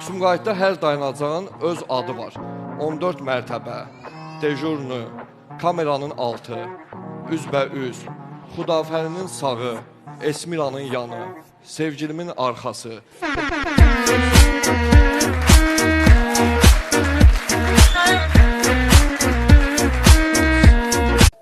Sumqayıtda hər dayanacağın öz adı var. 14 mərtəbə, dejurnu, kameranın altı, üzbəüz, Xudafərinin sağı, Esmiranın yanı, sevgilimin arxası.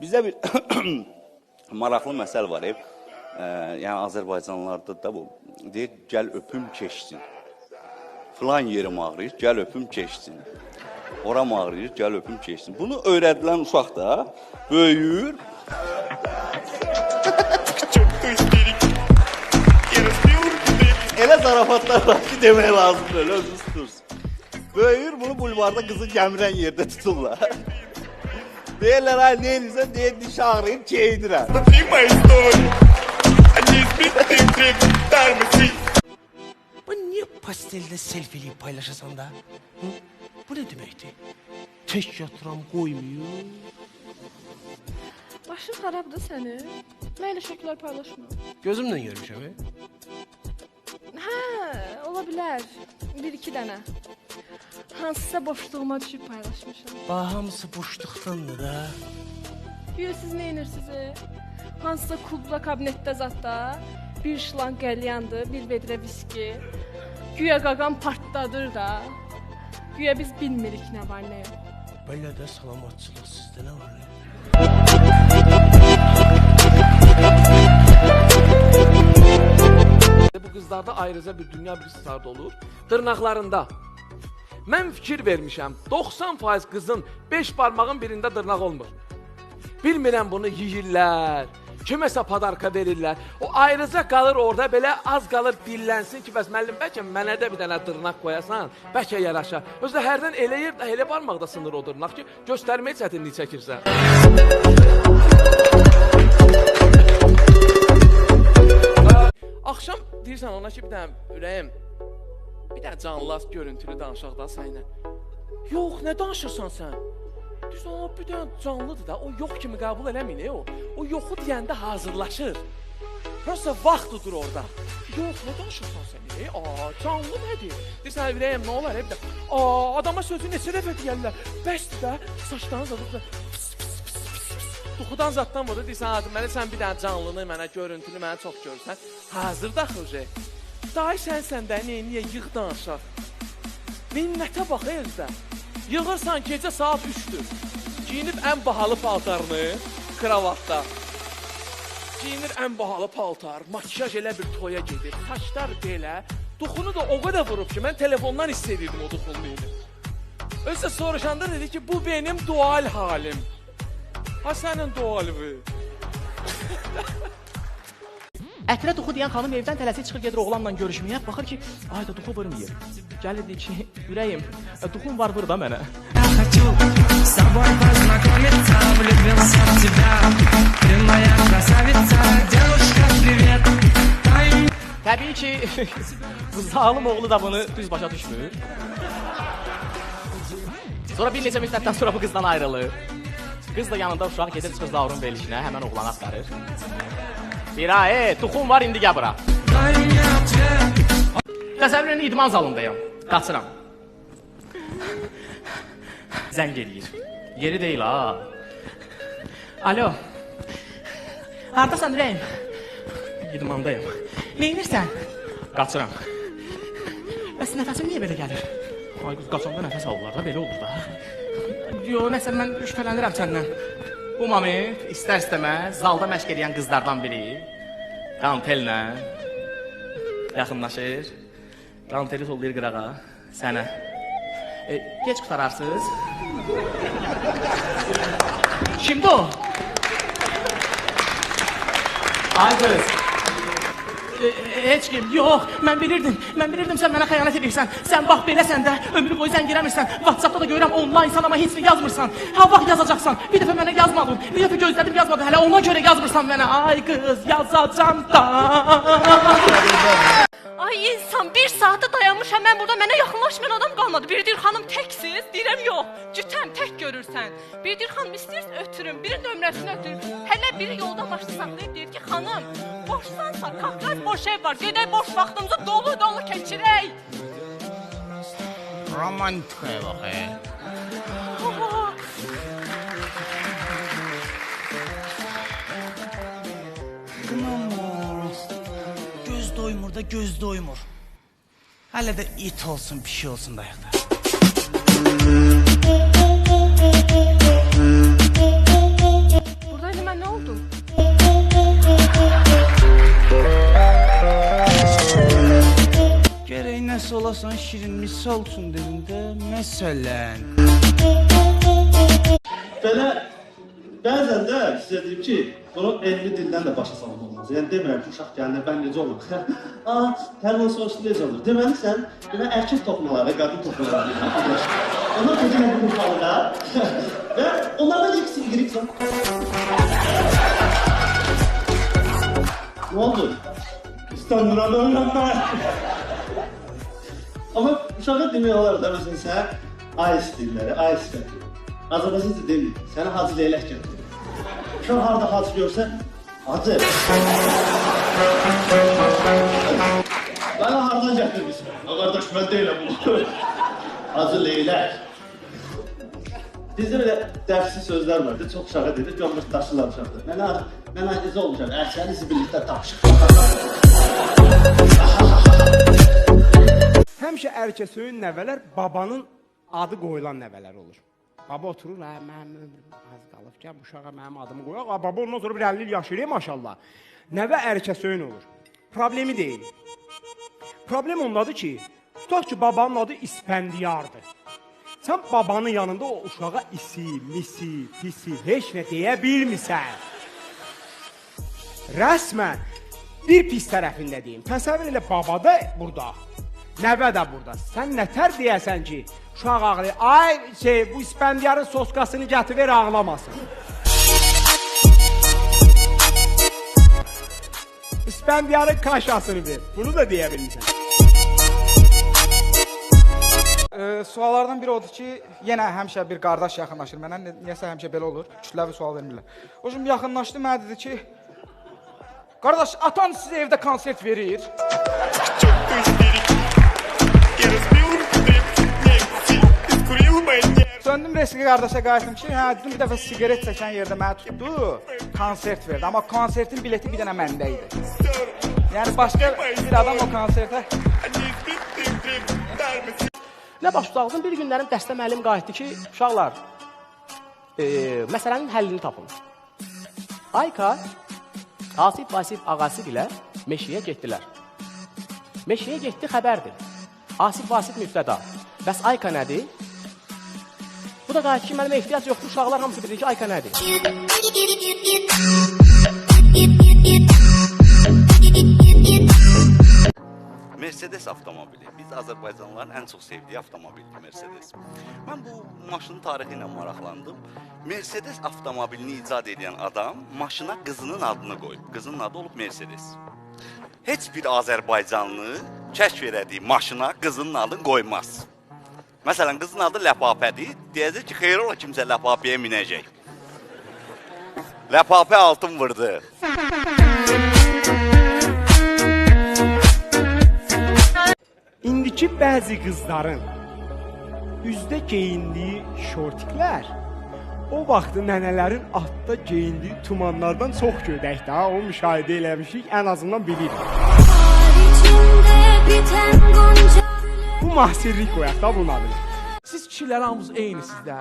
Bizdə bir maraqlı məsəl var. Ə, yəni Azərbaycanlılarda da bu deyir gəl öpüm keçsin. Falan yerim ağrıyır, gel öpüm keçsin. Oram ağrıyır, gel öpüm keçsin. Bunu öyrədilən uşaq da böyüyür. Elə zarafatlar var ki, demək lazımdır, elə özünüz tutursun. Böyüyür, bunu bulvarda qızı gəmirən yerdə tuturlar. Deyirlər, ay ne edirsən, deyir, diş ağrıyır, keydirər. Anlatayım mı historiyi? Anlatayım mı? Anlatayım mı? Pastelde selfie'liyi paylaşasan da? Hı? Bu ne demekti? Tek yatıran koymuyor. Başın xarabdır sənin? Mən elə şəkillər paylaşmıram. Gözümle görmüşüm. he? Hə, ola bilər. 1-2 dənə. Hansısa boşluğuma düşüb paylaşmışam. Bah hamısı boşluqdandır da. Güya siz nə edirsiniz? Hansısa klubda, kabinetdə zətdə bir şlan qəlyandı, bir vedrə viski. Güya qaqam partladır da. Güya biz bilmirik nə var, nə yox. Böyle de salamatçılık sizde ne var ne? Bu qızlarda ayrıca bir dünya bir start olur. Dırnaqlarında. Mən fikir vermişəm. 90% qızın 5 barmağın birində dırnaq olmur. Bilmirəm bunu yeyirlər. Kiməsə padarka verirlər. O ayrıca qalır orada belə az qalır dillənsin ki, bəs müəllim bəlkə mənə də bir dənə dırnaq qoyasan, bəlkə yaraşar. Özü də hərdən elə yer elə barmaqda sınır o dırnaq ki, göstərməyə çətinlik çəkirsən. Axşam deyirsən ona ki, bir dənə ürəyim, bir dənə canlı görüntülü danışaq da səninlə. Yox, nə danışırsan sən? Deyirsən, "Aa, bir dənə canlıdır da, o yox kimi qəbul eləmir o. O yoxu deyəndə hazırlaşır. Prosta vaxt tutur orada. Yox, nə danışırsan sən? E, aa, canlı nədir? Deyirsən, ürəyim, nə olar? Evdə. Aa, adama sözü neçə dəfə deyirlər. Bəsdir də, saçlarını zadıblar. Duxudan zaddan vurdu, deyirsən, hadi mənə sən bir dənə canlını, mənə görüntülü, mənə çox görsən. Hazır da xırcı. Day sən səndə niyə yığ danışaq. Minnətə bax evdə. Yığırsan gecə saat 3-dür. Giyinib ən bahalı paltarını, kravatda. Giyinir ən bahalı paltar, makiyaj elə bir toya gedir. Saçlar belə. Duxunu da o qədər vurub ki, mən telefondan hiss edirdim o duxunluyu. Özü də soruşanda dedi ki, bu benim dual halim. Ha sənin dualvi. Ətirə toxu deyən xanım evdən tələsik çıxır gedir oğlanla görüşməyə. Baxır ki, ay da toxu vurmayıb. Gəlir deyir ki, ürəyim, e, toxum var vur da mənə. Təbii ki, bu zalım oğlu da bunu düz başa düşmür. Sonra bir neçə müddətdən sonra bu qızdan ayrılır. Qız da yanında uşaq gedir çıxır Zaurun belişinə, həmən oğlana axtarır. Sira, e, tuxum var indi gəl bura. Təsəvvür edin idman zalındayam. Qaçıram. Zəng eləyir. Yeri deyil ha. Alo. Hardasan ürəyim? İdmandayam. Neynirsən? Qaçıram. Bəs nəfəsim niyə belə gəlir? Ay qız qaçanda nəfəs alırlar da belə olur da. Yo, nəsə mən şübhələnirəm səndən. Bu moment istər istəməz zalda məşq edən qızlardan biri dantellə yaxınlaşır. Danteli sollayır qırağa sənə. E, geç qutararsınız. Kimdir o? Ay qız. Heç kim. Yox, mən bilirdim. Mən bilirdim sən mənə xəyanət edirsən. Sən bax beləsən də, ömrü boyu zəng girəmirsən. WhatsApp-da da görürəm onlaynsan amma heç nə yazmırsan. Ha vaxt yazacaqsan. Bir dəfə mənə yazmadın. Bir dəfə gözlədim yazmadın. Hələ ona görə yazmırsan mənə. Ay qız, yazacam da. Ay insan bir saatə dayanmışam mən burada mənə yaxınlaşmayan adam qalmadı. Biri deyir xanım təksiz, deyirəm yox. Cütəm tək görürsən. Biri deyir xanım istəyirsən ötürüm, biri nömrəsini ötür. Hələ biri yolda maşını saxlayıb deyir ki xanım, boşsansa Kafkaz boş ev var. Gedək boş vaxtımızı dolu dolu keçirək. romantikaya bax. e. İnanmaz. Göz doymur da göz doymur. Hələ də it olsun, bir şey olsun da nəsə olasan şirin misal olsun dilində, məsələn. Belə bəzən də sizə deyim ki, bunu elmi dildən də başa salmaq olmaz. Yəni demirəm ki, uşaq gəlir, mən necə olur? A, hər hansı olsun necə olur? Deməli sən belə erkək toxumaları, qadın toxumaları birləşdir. Onlar özünə bir muhalıda və onlardan ikisini giriksən. Ne oldu? İstanbul'a öğrenme. Ama uşağa demək olar da məsələn sən ay stilləri, ay sifəti. Azərbaycanca demir. Sənə Hacı Leylək gətirir. Uşaq harda Hacı görsə, Hacı. Bana hardan gətirmişsin? Ha qardaş mən deyiləm bu. Hacı Leylək. Bizdə belə dərsli sözlər vardı. Çox uşağa dedi, gömrük daşırlar uşaqdır. Mənə mənə izə olmuşam. Ərsəni zibillikdə tapışıq. Həmişə ərkəsöyün nəvələr babanın adı qoyulan nəvələr olur. Baba oturur, hə, mənim ömrüm az qalıb, gəl bu uşağa mənim adımı qoyaq. Ha, baba ondan sonra bir 50 il yaşayır, maşallah. Nəvə ərkəsöyün olur. Problemi deyil. Problem ondadır ki, tutaq ki, babanın adı İspəndiyardır. Sən babanın yanında o uşağa isi, misi, pisi, heç nə deyə bilmirsən. Rəsmən bir pis tərəfində deyim. Təsəvvür elə baba da burada. Nəvə də burada. Sən nətər deyəsən ki, uşaq ağlayır. Ay şey bu İspəndiyarın soskasını gətir ver ağlamasın. İspəndiyarın kaşasını ver. Bunu da deyə bilmirsən. Ee, suallardan biri odur ki, yenə həmişə bir qardaş yaxınlaşır mənə. Ni- Niyəsə həmişə belə olur. Kütləvi sual vermirlər. O gün yaxınlaşdı mənə dedi ki, Qardaş, atan sizə evdə konsert verir. Döndüm resmi kardeşe qayıtdım ki, hə, dün bir dəfə siqaret çəkən yerdə məni tutdu, konsert verdi. Amma konsertin bileti bir dənə məndə idi. Yəni başqa bir adam o konsertə Nə baş tutaqdım, bir günlərim dəstə müəllim qayıtdı ki, uşaqlar, e, məsələnin həllini tapın. Ayka, Asif Vasif ağası ilə meşəyə getdilər. Meşəyə getdi xəbərdir. Asif Vasif müftəda. Bəs Ayka nədir? Bu da qayıtdı ki, mənim ehtiyac yoxdur, uşaqlar hamısı bilir ki, Ayka nədir? Mercedes avtomobili. Biz Azərbaycanlıların ən çox sevdiyi avtomobildir Mercedes. Mən bu maşının tarixi ilə maraqlandım. Mercedes avtomobilini icad edən adam maşına qızının adını qoyub. Qızının adı olub Mercedes. Heç bir Azərbaycanlı kəşf elədiyi maşına qızının adını qoymaz. Məsələn, qızın adı Ləpapədir. Deyəcək ki, xeyir ola kimsə Ləpapəyə minəcək. Ləpapə altın vurdu. İndiki bəzi qızların üzdə geyindiyi şortiklər o vaxtı nənələrin atda geyindiyi tumanlardan çox gödəkdir. Ha, o müşahidə eləmişik, ən azından bilirik. Bu mahsirlik qoyaq da bunun adını. Siz kişilər hamınız eynisiniz də.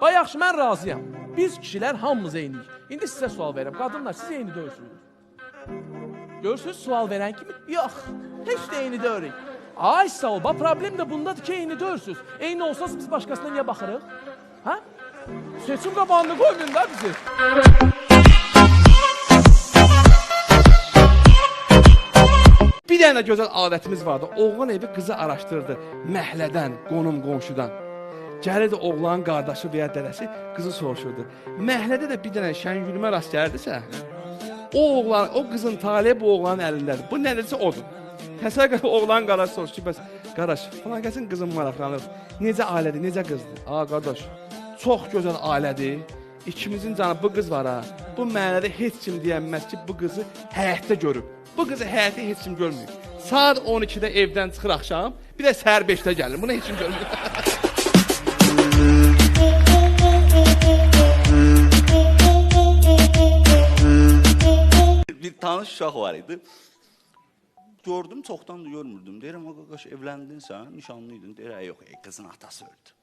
Bax yaxşı mən razıyam. Biz kişilər hamımız eynik. İndi sizə sual verirəm. Qadınlar siz eyni deyilsiniz. Görürsüz sual verən kimi? Yox. Heç də eyni deyilik. Ay sağ ol. Bax problem də bundadır ki, eyni deyilsiniz. Eyni olsanız biz başqasına niyə baxırıq? Hə? Seçim qabağını qoymayın da bizi. Bir dənə gözəl adətimiz vardı. Oğlan evi qızı araşdırırdı. Məhlədən, qonum qonşudan. Gəlirdi oğlanın qardaşı və ya dədəsi qızı soruşurdu. Məhlədə də bir dənə şəngülmə rast gəldisə, o oğlan, o qızın taleyi bu oğlanın əlindədir. Bu nədirsə odur. Təsəvvür et oğlan qardaş soruşur ki, bəs qardaş, falan kəsin qızın maraqlanır. Necə ailədir, necə qızdır? A qardaş, çox gözəl ailədir. İkimizin canı bu qız var ha. Bu mənada heç kim deyənməz ki, bu qızı həyətdə görüb. Bu qızı həyətdə heç kim görmür. Saat 12-də evdən çıxır axşam, bir də səhər 5-də gəlir. Bunu heç kim görmür. Bir tanış uşaq var idi. Gördüm, çoxdan da görmürdüm. Deyirəm, "Ağa qaş evləndin sən, nişanlıydın." Deyir, "Ay yox, qızın atası öldü."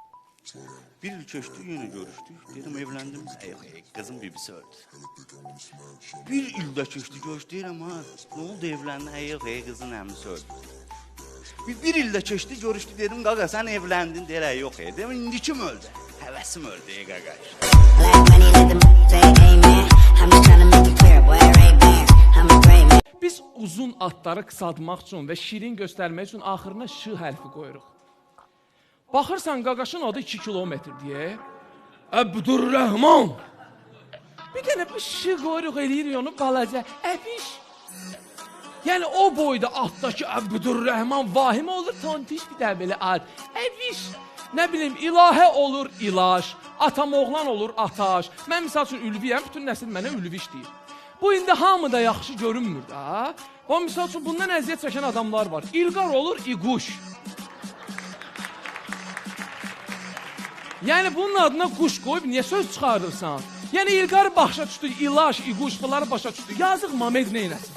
Bir il keçdi, yenə görüşdük. Dedim, "Evləndin mi?" "Ay yox, ey, qızın bibisi öldü." Bir ildə keçdi, görüş deyirəm, "Ha, nə oldu evləndin?" "Ay yox, ey, qızın əmisi öldü." Bir, bir ildə keçdi, görüşdü, dedim, "Qaqa, sən evləndin?" Deyir, "Ay yox, ey." Dedim, "İndi kim öldü?" "Həvəsim öldü, ey qaqaş." Biz uzun adları qısaltmaq üçün və şirin göstərmək üçün axırına ş hərfi qoyuruq. Baxırsan qaqaşın adı 2 kilometr deyə. Əbdurrəhman. Bir dənə bir ş qoyuruq eləyirik onu balaca. Əbiş. Yəni o boyda altdakı Əbdurrəhman vahimə olur, tontiş bir də belə ad. Əbiş. Nə bilim, ilahə olur, ilaş. Atam oğlan olur, ataş. Mən misal üçün ülviyəm, bütün nəsil mənə ülviş deyir. Bu indi hamıda yaxşı görünmür da. O misal üçün bundan əziyyət çəkən adamlar var. İlqar olur, iquş. Yəni bunun adına quş qoyub niyə söz çıxarırsan? Yəni İlqar başa düşdü, ilaş, iquş bunları başa düşdü. Yazıq Mamed nə eləsin?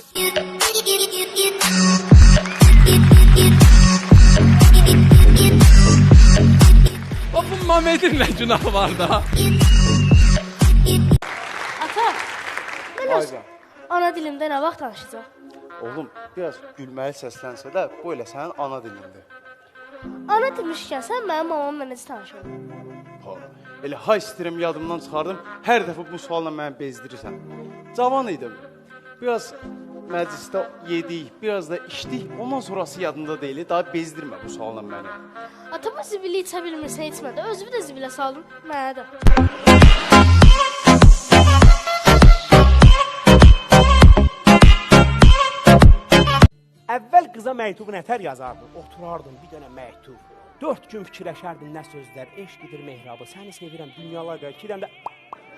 O bu Mamedin nə günahı var da? Ata, mən öz ana dilimdə nə vaxt danışacağam? Oğlum, biraz gülməli səslənsə də, bu elə sənin ana dilindir. Ana demişkən sən mənim mamamla necə tanışırdın? Ha, elə ha istəyirəm yadımdan çıxardım. Hər dəfə bu sualla məni bezdirirsən. Cavan idim. Biraz məclisdə yedik, biraz da içdik. Ondan sonrası yadımda deyil. Daha bezdirmə bu sualla məni. Ata bu zibili içə bilmirsə içmə də, özümü də zibilə saldım, mənə də. Əvvəl qıza məktubu nətər yazardın? Oturardın bir dənə məktub. 4 gün fikirləşərdin nə sözlər, eşqidir mehrabı, səni sevirəm, dünyalar qədər. 2 dənə də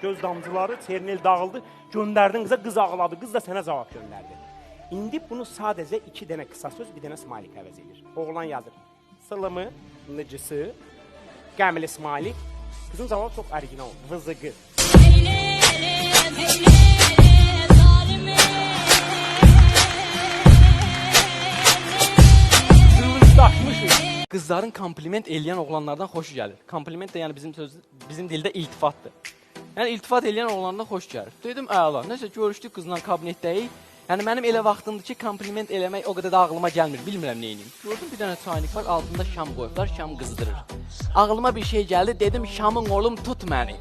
göz damcıları, çernel dağıldı, göndərdin qıza, qız ağladı, qız da sənə cavab göndərdi. İndi bunu sadəcə 2 dənə qısa söz, bir dənə smailik əvəz edir. Oğlan yazır. Sılımı, necisi, qəmli smailik. Qızın cavabı çox orijinal, vızıqı. Qızların kompliment eləyən oğlanlardan xoşu gəlir. Kompliment də yəni bizim söz bizim dildə iltifatdır. Yəni iltifat eləyən oğlanlardan xoş gəlir. Dedim, əla. Nəsə görüşdük qızla kabinetdəyik. Yəni mənim elə vaxtımdır ki, kompliment eləmək o qədər də ağlıma gəlmir. Bilmirəm nə edim. Gördüm bir dənə çaynik var, altında şam qoyublar, şam qızdırır. Ağlıma bir şey gəldi, dedim şamın oğlum tut məni.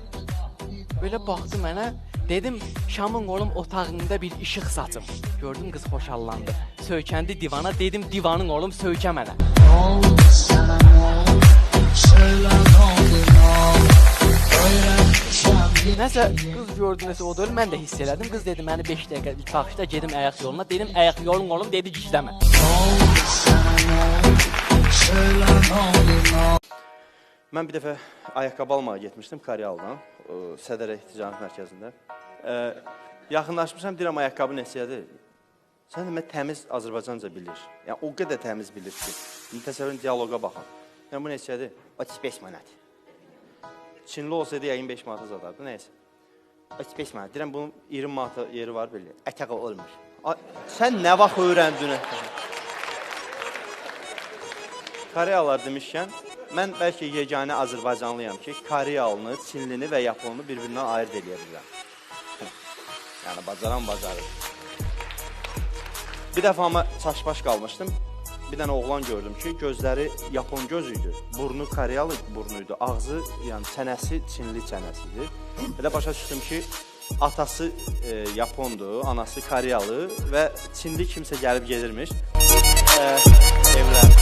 Belə baxdı mənə, dedim şamın oğlum otağında bir işıq saçım. Gördüm qız xoşallandı. Söykəndi divana, dedim divanın oğlum söykə mənə. Nəsə qız gördü nəsə o deyil, mən də hiss elədim. Qız dedi məni 5 dəqiqə baxışda gedim ayaq yoluna. Dedim ayaq yolun oğlum dedi gizləmə. Mən bir dəfə ayaqqabı almağa getmişdim Karyaldan, o, Sədərə Ticarət Mərkəzində. E, yaxınlaşmışam, deyirəm ayaqqabı neçədir? Sən demə təmiz Azərbaycanca bilir. Yəni o qədər təmiz bilir ki. Təsəvvürün dialoqa baxın. Yəni bu neçədir? 35 manat. Çinli olsaydı yəqin 5 manata zadardı. Nəysə. 35 manat. Deyirəm bunun 20 manata yeri var belə. Ətəqə olmur. A, sən nə vaxt öyrəndin? Koreyalılar demişkən, mən bəlkə yeganə Azərbaycanlıyam ki, Koreyalını, Çinlini və Yaponunu bir-birindən ayırd edə bilirəm. Yəni bacaran bacarır. Bir dəfə amma çaşbaş qalmışdım. Bir dənə oğlan gördüm ki, gözləri Yapon göz idi, burnu Koreyalı burnuydu, ağzı, yəni çənəsi Çinli çənəsidir. Belə başa düşdüm ki, atası e, Yapondur, anası Koreyalı və Çinli kimsə gəlib gedirmiş. E, evlən.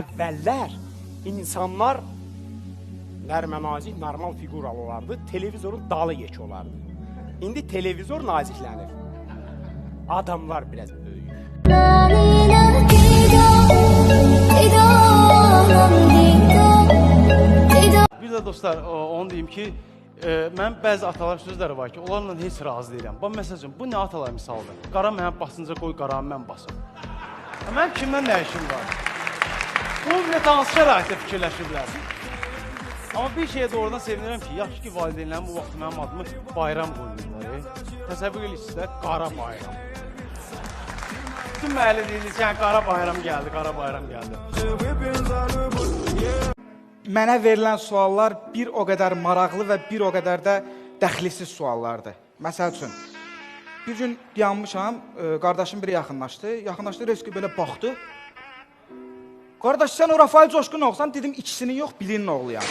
Əvvəllər insanlar nərmə-nazik, normal fiquralı olardı. Televizorun dalı yek olardı. İndi televizor naziklənir. Adamlar biraz böyük. Bir də dostlar, o- onu deyim ki, e, mənim bəzi atalar sözləri var ki, onlarla heç razı deyiləm. Bax məsəl üçün, bu nə atalar misalıdır? Qara mənə basınca qoy qaranı mən basım. Mən kimdən nə işim var? Bu millət hansı şəraitdə fikirləşiblər? Amma bir şeyə doğrudan sevinirəm ki, yaxşı ki, valideynlərim bu vaxt mənim adımı bayram qoyurlar. Təsəvvür edirsiniz də, qara bayram. Bütün məhəllə deyir, yəni qara bayram gəldi, qara bayram gəldi. Mənə verilən suallar bir o qədər maraqlı və bir o qədər də dəxlisiz suallardır. Məsəl üçün, bir gün dayanmışam, e, qardaşım biri yaxınlaşdı. Yaxınlaşdı, Reski belə baxdı. Qardaş sən o Rafael Coşqun oğusan, dedim ikisinin yox, birinin oğluyam.